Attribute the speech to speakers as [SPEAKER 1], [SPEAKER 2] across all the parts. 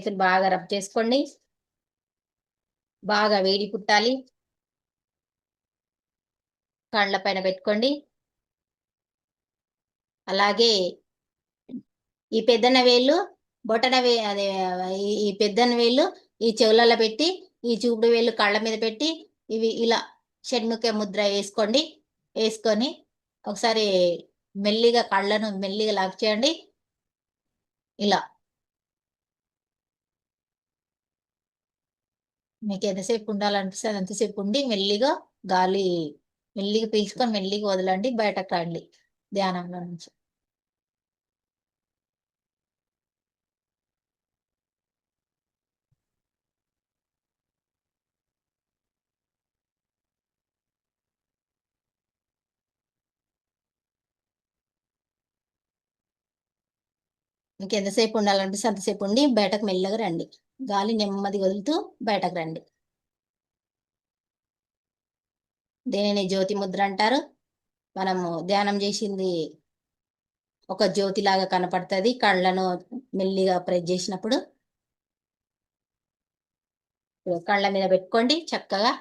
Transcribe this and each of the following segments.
[SPEAKER 1] చేతులు బాగా రబ్ చేసుకోండి. బాగా వేడి పుట్టాలి కళ్ళ పైన పెట్టుకోండి. అలాగే ఈ పెద్దన వేళ్ళు బొటన వే అదే ఈ- ఈ పెద్దన వేళ్ళు ఈ చెవులలో పెట్టి ఈ చూపుడు వేళ్ళు కళ్ళ మీద పెట్టి ఇవి ఇలా షణ్ముఖ ముద్ర వేసుకోండి. వేసుకొని ఒకసారి మెల్లిగా కళ్ళను మెల్లిగా లాక్ చేయండి. ఇలా. మీకు ఎంతసేపు ఉండాలనిపిస్తే అంతసేపు ఉండి మెల్లిగా గాలి మెల్లిగా పీల్చుకొని మెల్లిగా వదలండి బయటకు రండి ధ్యానంలో నుంచి. మీకు ఎంతసేపు ఉండాలనిపిస్తే అంతసేపు ఉండి బయటకు మెల్లగా రండి. గాలి నెమ్మది వదులుతూ బయటకు రండి. దేనిని జ్యోతి ముద్ర అంటారు? మనము ధ్యానం చేసింది ఒక జ్యోతి లాగా కనపడుతుంది కళ్ళను మెల్లిగా ప్రెస్ చేసినప్పుడు. కళ్ళ మీద పెట్టుకోండి చక్కగా.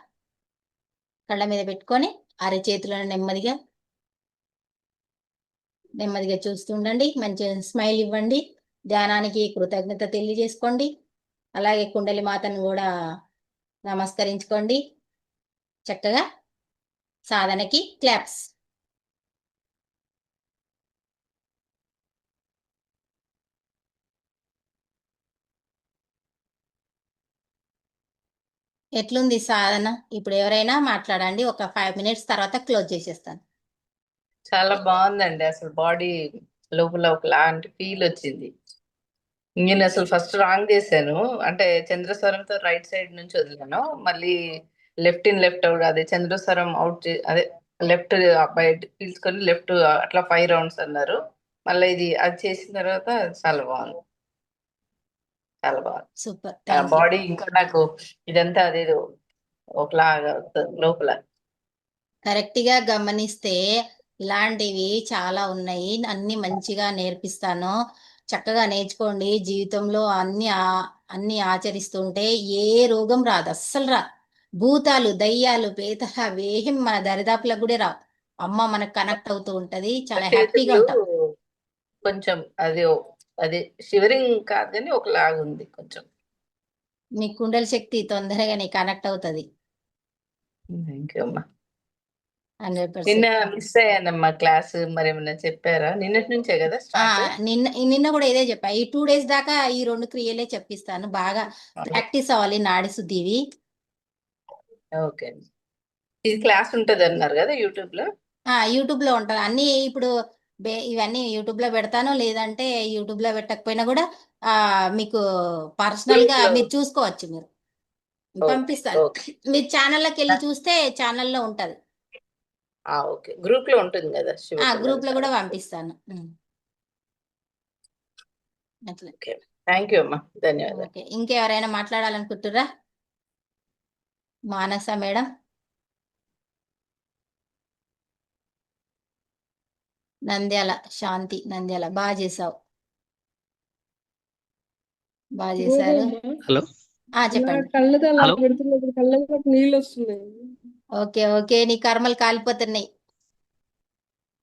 [SPEAKER 1] కళ్ళ మీద పెట్టుకొని అరచేతులను నెమ్మదిగా నెమ్మదిగా చూస్తూ ఉండండి. మంచి స్మైల్ ఇవ్వండి. ధ్యానానికి కృతజ్ఞత తెలియజేసుకోండి. అలాగే కుండలి మాతను కూడా నమస్కరించుకోండి. చక్కగా సాధనకి క్లాప్స్. ఎట్లుంది సాధన? ఇప్పుడు ఎవరైనా మాట్లాడండి ఒక ఫైవ్ మినిట్స్ తర్వాత క్లోజ్ చేసేస్తాను.
[SPEAKER 2] చాలా బాగుందండి అసలు బాడీ లోపల ఒకలాంటి ఫీల్ వచ్చింది. నేను అసలు ఫస్ట్ రాంగ్ చేశాను. అంటే చంద్రస్వరంతో రైట్ సైడ్ నుంచి వదిలాను. మళ్ళీ లెఫ్ట్ ఇన్ లెఫ్ట్ అవుట్. అదే చంద్రస్వరం అవుట్ అదే లెఫ్ట్ బయట పీల్చుకొని లెఫ్ట్ అట్లా ఫైవ్ రౌండ్స్ అన్నారు. మళ్ళీ ఇది అది చేసిన తర్వాత చాలా బాగుంది. చాలా బాగుంది.
[SPEAKER 1] సూపర్.
[SPEAKER 2] బాడీ ఇంకా నాకు ఇదంతా అదేదో ఒకలాగా లోపల.
[SPEAKER 1] కరెక్ట్గా గమనిస్తే ఇలాంటివి చాలా ఉన్నాయి. అన్ని మంచిగా నేర్పిస్తాను. చక్కగా నేర్చుకోండి. జీవితంలో అన్ని అన్ని ఆచరిస్తుంటే ఏ రోగం రాదు అస్సలు రా భూతాలు దయ్యాలు పేతలు అవేం మన దరిదాపులకు కూడా రావు. అమ్మ మనకు కనెక్ట్ అవుతూ ఉంటది చాలా హ్యాపీగా ఉంటాం.
[SPEAKER 2] కొంచెం అది అదే షివరింగ్ కాదు కానీ ఒకలాగా ఉంది కొంచెం.
[SPEAKER 1] మీ కుండల శక్తి తొందరగానే కనెక్ట్ అవుతది.
[SPEAKER 2] థ్యాంక్ యూ అమ్మా.
[SPEAKER 1] హండ్రెడ్
[SPEAKER 2] నిన్న మిస్ అయ్యానమ్మా క్లాస్ మరి ఏమన్నా చెప్పారా? నిన్నటి నుంచే కదా
[SPEAKER 1] నిన్న నిన్న కూడా ఇదే చెప్పా. ఈ టూ డేస్ దాకా ఈ రెండు క్రియలే చెప్పిస్తాను. బాగా ప్రాక్టీస్ అవ్వాలి నాడి శుద్ధివి
[SPEAKER 2] ఓకే. ఇది క్లాస్ ఉంటది అన్నారు కదా యూట్యూబ్లో
[SPEAKER 1] ఆ యూట్యూబ్లో ఉంటుంది. అన్ని ఇప్పుడు బే- ఇవన్నీ యూట్యూబ్లో పెడతాను. లేదంటే యూట్యూబ్లో కూడా ఆ మీకు పర్సనల్గా
[SPEAKER 2] Group లో.
[SPEAKER 1] మీరు చూసుకోవచ్చు మీరు.
[SPEAKER 2] ఓకే
[SPEAKER 1] పంపిస్తాను.
[SPEAKER 2] ఓకే.
[SPEAKER 1] మీరు ఛానల్లోకి వెళ్ళి చూస్తే ఛానల్లో ఉంటది.
[SPEAKER 2] ఓకే. గ్రూప్లో ఉంటుంది కదా శివ
[SPEAKER 1] ఆ గ్రూప్లో కూడా. పంపిస్తాను. అట్లా.
[SPEAKER 2] థ్యాంక్ యూ అమ్మా. ధన్యవాదాలు.
[SPEAKER 1] ఓకే. ఇంకెవరైనా మాట్లాడాలనుకుంటుర్రా? మానస మేడం? నంద్యాల శాంతి నంద్యాల. బాగా చేసావు. బాగా చేశారు.
[SPEAKER 3] హలో.
[SPEAKER 1] ఆ చెప్పండి.
[SPEAKER 4] పెడుతున్నప్పుడు కళ్ళలో నీళ్ళు వస్తున్నాయి.
[SPEAKER 1] Okay okay. నీ కర్మలు కాలిపోతున్నాయి.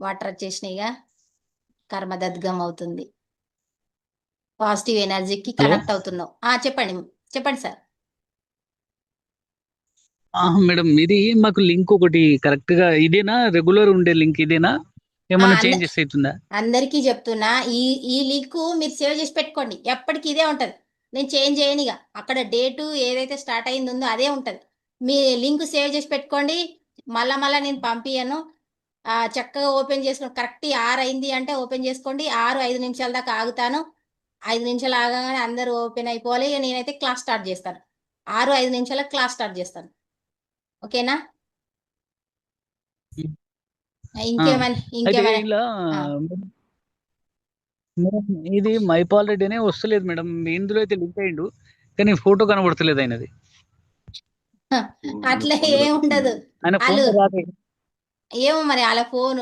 [SPEAKER 1] వాటర్ వచ్చేసినాయిగా. కర్మ దద్గం అవుతుంది. పాజిటివ్ ఎనర్జీకి. కనెక్ట్ అవుతున్నావు. ఆ చెప్పండి చెప్పండి సార్.
[SPEAKER 3] మేడం ఇది మాకు లింక్ ఒకటి కరెక్ట్గా ఇదేనా? రెగ్యులర్ ఉండే లింక్ ఇదేనా? ఏమన్నా
[SPEAKER 1] ఆ,
[SPEAKER 3] చేంజెస్ అవుతుందా?
[SPEAKER 1] అందరికీ చెప్తున్నా ఈ ఈ లింక్ మీరు సేవ్ చేసి పెట్టుకోండి. ఎప్పటికీ ఇదే ఉంటది. నేను చేంజ్ చేయనిగా. అక్కడ డేటు ఏదైతే స్టార్ట్ అయింది ఉందో అదే ఉంటది. మీ లింక్ సేవ్ చేసి పెట్టుకోండి. మళ్ళా మళ్ళా నేను పంపియను ఆ, చక్కగా ఓపెన్ చేసుకోండి కరెక్ట్ ఆరు అయింది అంటే ఓపెన్ చేసుకోండి. ఆరు ఐదు నిమిషాల దాకా ఆగుతాను. ఐదు నిమిషాలు ఆగగానే అందరూ ఓపెన్ అయిపోవాలి. ఇక నేనైతే క్లాస్ స్టార్ట్ చేస్తాను. ఆరు ఐదు నిమిషాలకు క్లాస్ స్టార్ట్ చేస్తాను. ఓకేనా. ఇంకేమైనా ఇంకేమైనా?
[SPEAKER 3] ఇది మైపాల్ రెడ్డి అనే వస్తలేదు మేడం. ఇందులో అయితే లింక్ అయిండు. కానీ ఫోటో కనబడతలేదు ఆయనది.
[SPEAKER 1] అట్లా ఏం ఉండదు
[SPEAKER 3] ఆయన
[SPEAKER 1] వాళ్ళు
[SPEAKER 3] ఫోన్ రాదు
[SPEAKER 1] ఏమో మరి వాళ్ళ ఫోన్.